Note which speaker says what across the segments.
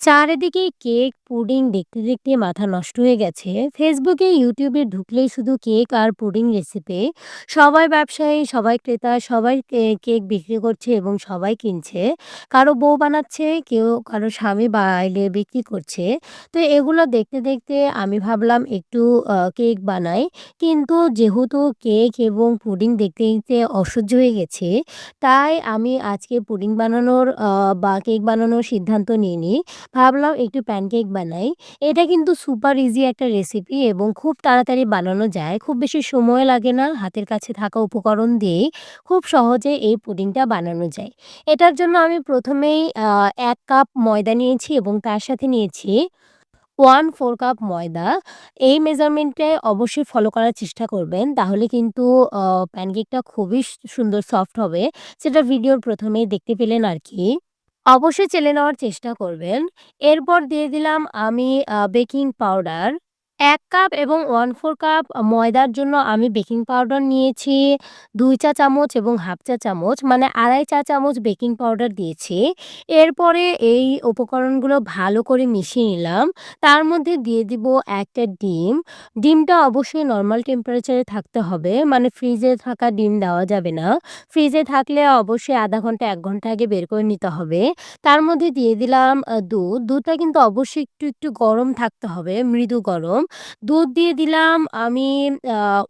Speaker 1: চারিদিকে cake, pudding দেখতে, দেখতে মাথা নষ্ট হয়ে গেছে। ফেসবুকে, ইউটিউবে ঢুকলেই শুধু কেক আর পুডিং রেসিপি। সবাই ব্যবসায়ী, সবাই ক্রেতা, সবাই কেক বিক্রি করছে এবং সবাই কিনছে। কারও বউ বানাচ্ছে, কেউ কারও স্বামী বাইলে বিক্রি করছে। তো এগুলো দেখতে, দেখতে আমি ভাবলাম একটু কেক বানাই। কিন্তু যেহেতু কেক এবং পুডিং দেখতে, দেখতে অসহ্য হয়ে গেছে, তাই আমি আজকে পুডিং বানানোর বা কেক বানানোর সিদ্ধান্ত নিইনি। ভাবলাম একটু প্যানকেক বানাই। এটা কিন্তু সুপার ইজি একটা রেসিপি এবং খুব তাড়াতাড়ি বানানো যায়। খুব বেশি সময় লাগে না। হাতের কাছে থাকা উপকরণ দিয়েই খুব সহজে এই পুডিংটা বানানো যায়। এটার জন্য আমি প্রথমেই এক কাপ ময়দা নিয়েছি এবং তার সাথে নিয়েছি 1/4 কাপ ময়দা। এই মেজারমেন্টে অবশ্যই ফলো করার চেষ্টা করবেন। তাহলে কিন্তু প্যানকেকটা খুবই সুন্দর সফট হবে। সেটা ভিডিওর প্রথমেই দেখতে পেলেন আরকি। অবশ্যই চেলে নেওয়ার চেষ্টা করবেন। এরপর দিয়ে দিলাম আমি বেকিং পাউডার। ১ কাপ এবং 1/4 কাপ ময়দার জন্য আমি বেকিং পাউডার নিয়েছি ২ চা চামচ এবং 1/2 চা চামচ মানে ২.৫ চা চামচ বেকিং পাউডার দিয়েছি। এরপরে এই উপকরণগুলো ভালো করে মিশিয়ে নিলাম। তার মধ্যে দিয়ে দিব একটা ডিম। ডিমটা অবশ্যই নরমাল টেম্পারেচারে থাকতে হবে। মানে ফ্রিজে থাকা ডিম দেওয়া যাবে না। ফ্রিজে থাকলে অবশ্যই আধা ঘণ্টা ১ ঘণ্টা আগে বের করে নিতে হবে। তার মধ্যে দিয়ে দিলাম দুধ। দুধটা কিন্তু অবশ্যই একটু, একটু গরম থাকতে হবে, মৃদু গরম। দুধ দিয়ে দিলাম আমি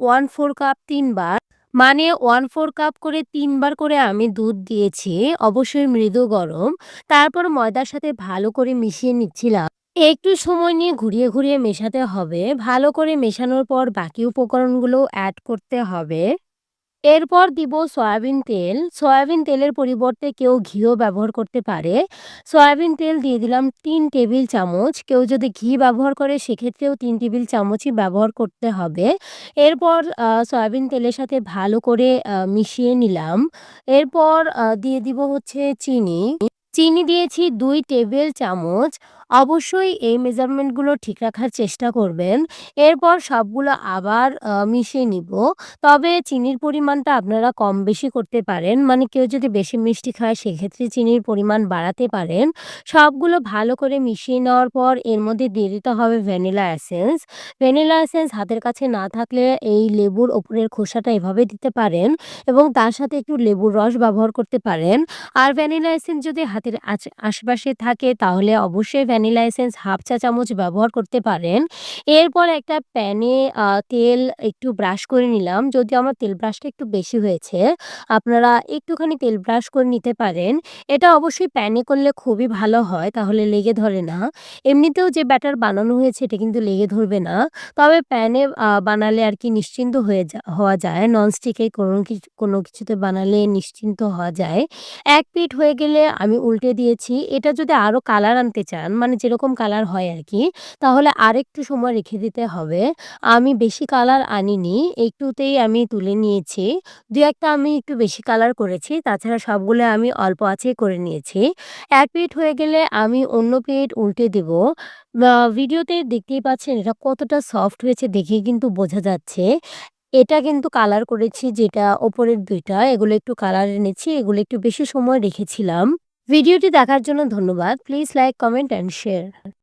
Speaker 1: ওয়ান 1/4 কাপ তিনবার মানে 1/4 কাপ করে তিনবার করে আমি দুধ দিয়েছি। অবশ্যই মৃদু গরম। তারপর ময়দার সাথে ভালো করে মিশিয়ে নিচ্ছিলাম। একটু সময় নিয়ে ঘুরিয়ে, ঘুরিয়ে মেশাতে হবে। ভালো করে মেশানোর পর বাকি উপকরণগুলো অ্যাড করতে হবে। এরপর দিব সয়াবিন তেল। সয়াবিন তেলের পরিবর্তে কেউ ঘিও ব্যবহার করতে পারে। সয়াবিন তেল দিয়ে দিলাম তিন টেবিল চামচ। কেউ যদি ঘি ব্যবহার করে, সেক্ষেত্রেও তিন টেবিল চামচই ব্যবহার করতে হবে। এরপর সয়াবিন তেলের সাথে ভালো করে মিশিয়ে নিলাম। এরপর দিয়ে দিব হচ্ছে চিনি। চিনি দিয়েছি দুই টেবিল চামচ। অবশ্যই এই মেজারমেন্টগুলো ঠিক রাখার চেষ্টা করবেন। এরপর সবগুলো আবার মিশিয়ে নিব। তবে চিনির পরিমাণটা আপনারা কম বেশি করতে পারেন। মানে কেউ যদি বেশি মিষ্টি খায়, সেক্ষেত্রে চিনির পরিমাণ বাড়াতে পারেন। সবগুলো ভালো করে মিশিয়ে নেওয়ার পর এর মধ্যে দিয়ে দিতে হবে ভ্যানিলা এসেন্স। ভ্যানিলা এসেন্স হাতের কাছে না থাকলে এই লেবুর ওপরের খোসাটা এভাবে দিতে পারেন এবং তার সাথে একটু লেবুর রস ব্যবহার করতে পারেন। আর ভ্যানিলা এসেন্স যদি হাতের আশেপাশে থাকে, তাহলে অবশ্যই ভ্যানিলা এসেন্স ১/২ চা চামচ ব্যবহার করতে পারেন। এরপর একটা প্যানে তেল একটু ব্রাশ করে নিলাম। যদি আমার তেল ব্রাশটা একটু বেশি হয়েছে। আপনারা একটুখানি তেল ব্রাশ করে নিতে পারেন। এটা অবশ্যই প্যানে করলে খুবই ভালো হয়। তাহলে লেগে ধরে না। এমনিতেও যে ব্যাটার বানানো হয়েছে, এটা কিন্তু লেগে ধরবে না। তবে প্যানে বানালে আর কি নিশ্চিন্ত হয়ে হওয়া যায়। ননস্টিকে কোনো কিছু কোনো কিছুতে বানালে নিশ্চিন্ত হওয়া যায়। এক পিঠ হয়ে গেলে আমি উল্টে দিয়েছি। এটা যদি আরও কালার আনতে চান মানে যেরকম কালার হয় আর কি তাহলে আরেকটু সময় রেখে দিতে হবে। আমি বেশি কালার আনিনি। একটুতেই আমি তুলে নিয়েছি। দু একটা আমি একটু বেশি কালার করেছি। তাছাড়া সবগুলো আমি অল্প আঁচেই করে নিয়েছি। এক পিঠ হয়ে গেলে আমি অন্য পিঠ উল্টে দিব। ভিডিওতে দেখতেই পাচ্ছেন এটা কতটা সফট হয়েছে দেখেই কিন্তু বোঝা যাচ্ছে। এটা কিন্তু কালার করেছি যেটা ওপরের দুইটা, এগুলো একটু কালার এনেছি। এগুলো একটু বেশি সময় রেখেছিলাম। ভিডিওটি দেখার জন্য ধন্যবাদ। Please like, comment and share.